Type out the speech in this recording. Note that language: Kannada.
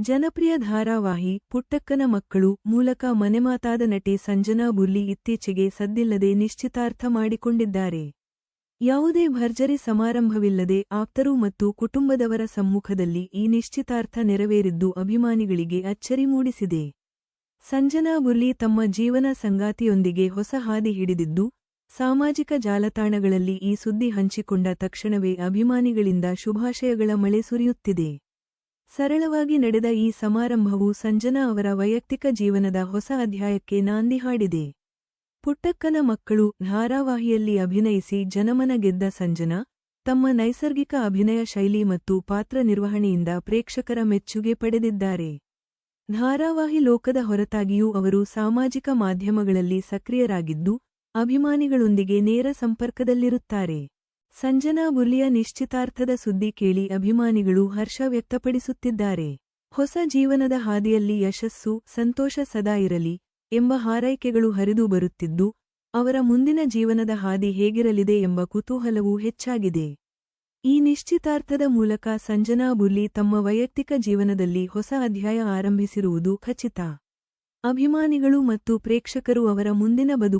ಜನಪ್ರಿಯ ಧಾರಾವಾಹಿ ಪುಟ್ಟಕ್ಕನ ಮಕ್ಕಳು ಮೂಲಕ ಮನೆಮಾತಾದ ನಟಿ ಸಂಜನಾ ಬುರ್ಲಿ ಇತ್ತೀಚೆಗೆ ಸದ್ದಿಲ್ಲದೆ ನಿಶ್ಚಿತಾರ್ಥ ಮಾಡಿಕೊಂಡಿದ್ದಾರೆ. ಯಾವುದೇ ಭರ್ಜರಿ ಸಮಾರಂಭವಿಲ್ಲದೆ ಆಪ್ತರು ಮತ್ತು ಕುಟುಂಬದವರ ಸಮ್ಮುಖದಲ್ಲಿ ಈ ನಿಶ್ಚಿತಾರ್ಥ ನೆರವೇರಿದ್ದು ಅಭಿಮಾನಿಗಳಿಗೆ ಅಚ್ಚರಿ ಮೂಡಿಸಿದೆ. ಸಂಜನಾ ಬುರ್ಲಿ ತಮ್ಮ ಜೀವನ ಸಂಗಾತಿಯೊಂದಿಗೆ ಹೊಸ ಹಾದಿ ಹಿಡಿದಿದ್ದು, ಸಾಮಾಜಿಕ ಜಾಲತಾಣಗಳಲ್ಲಿ ಈ ಸುದ್ದಿ ಹಂಚಿಕೊಂಡ ತಕ್ಷಣವೇ ಅಭಿಮಾನಿಗಳಿಂದ ಶುಭಾಶಯಗಳ ಮಳೆ ಸುರಿಯುತ್ತಿದೆ. ಸರಳವಾಗಿ ನಡೆದ ಈ ಸಮಾರಂಭವು ಸಂಜನಾ ಅವರ ವೈಯಕ್ತಿಕ ಜೀವನದ ಹೊಸ ಅಧ್ಯಾಯಕ್ಕೆ ನಾಂದಿ ಹಾಡಿದೆ. ಪುಟ್ಟಕ್ಕನ ಮಕ್ಕಳು ಧಾರಾವಾಹಿಯಲ್ಲಿ ಅಭಿನಯಿಸಿ ಜನಮನ ಗೆದ್ದ ಸಂಜನಾ, ತಮ್ಮ ನೈಸರ್ಗಿಕ ಅಭಿನಯ ಶೈಲಿ ಮತ್ತು ಪಾತ್ರ ನಿರ್ವಹಣೆಯಿಂದ ಪ್ರೇಕ್ಷಕರ ಮೆಚ್ಚುಗೆ ಪಡೆದಿದ್ದಾರೆ. ಧಾರಾವಾಹಿ ಲೋಕದ ಹೊರತಾಗಿಯೂ ಅವರು ಸಾಮಾಜಿಕ ಮಾಧ್ಯಮಗಳಲ್ಲಿ ಸಕ್ರಿಯರಾಗಿದ್ದು, ಅಭಿಮಾನಿಗಳೊಂದಿಗೆ ನೇರ ಸಂಪರ್ಕದಲ್ಲಿರುತ್ತಾರೆ. ಸಂಜನಾ ಬುಲಿಯ ನಿಶ್ಚಿತಾರ್ಥದ ಸುದ್ದಿ ಕೇಳಿ ಅಭಿಮಾನಿಗಳು ಹರ್ಷ ವ್ಯಕ್ತಪಡಿಸುತ್ತಿದ್ದಾರೆ. ಹೊಸ ಜೀವನದ ಹಾದಿಯಲ್ಲಿ ಯಶಸ್ಸು, ಸಂತೋಷ ಸದಾ ಇರಲಿ ಎಂಬ ಹಾರೈಕೆಗಳು ಹರಿದು ಬರುತ್ತಿದ್ದು, ಅವರ ಮುಂದಿನ ಜೀವನದ ಹಾದಿ ಹೇಗಿರಲಿದೆ ಎಂಬ ಕುತೂಹಲವೂ ಹೆಚ್ಚಾಗಿದೆ. ಈ ನಿಶ್ಚಿತಾರ್ಥದ ಮೂಲಕ ಸಂಜನಾ ಬುರ್ಲಿ ತಮ್ಮ ವೈಯಕ್ತಿಕ ಜೀವನದಲ್ಲಿ ಹೊಸ ಅಧ್ಯಾಯ ಆರಂಭಿಸಿರುವುದು ಖಚಿತ. ಅಭಿಮಾನಿಗಳು ಮತ್ತು ಪ್ರೇಕ್ಷಕರು ಅವರ ಮುಂದಿನ ಬದುಕು